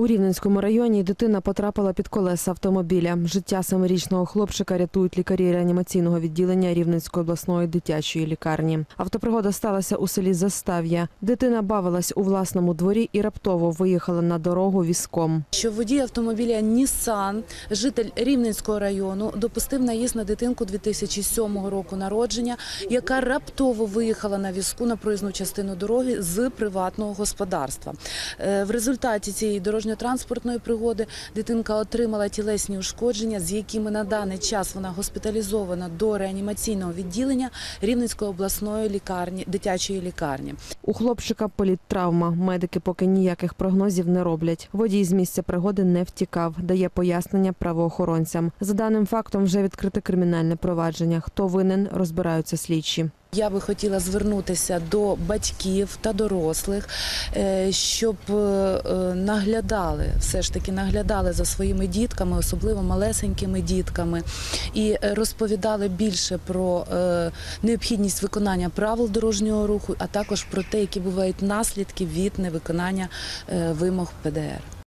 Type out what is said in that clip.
У Рівненському районі дитина потрапила під колеса автомобіля. Життя семирічного хлопчика рятують лікарі реанімаційного відділення Рівненської обласної дитячої лікарні. Автопригода сталася у селі Застав'я. Дитина бавилась у власному дворі і раптово виїхала на дорогу візком. що водій автомобіля Нісан, житель Рівненського району, допустив наїзд на дитинку 2007 року народження, яка раптово виїхала на візку на проїзну частину дороги з приватного господарства. Е, В результаті цієї дорожньо-транспортної пригоди дитинка отримала тілесні ушкодження, з якими на даний час вона госпіталізована до реанімаційного відділення Рівненської обласної лікарні, дитячої лікарні. У хлопчика політтравма. Медики поки ніяких прогнозів не роблять. Водій з місця пригоди не втікав, дає пояснення правоохоронцям. За даним фактом вже відкрите кримінальне провадження. Хто винен, розбираються слідчі. Я би хотіла звернутися до батьків та дорослих, е, щоб е, е, наглядали, все ж таки наглядали за своїми дітками, особливо малесенькими дітками, і розповідали більше про необхідність виконання правил дорожнього руху, а також про те, які бувають наслідки від невиконання вимог ПДР.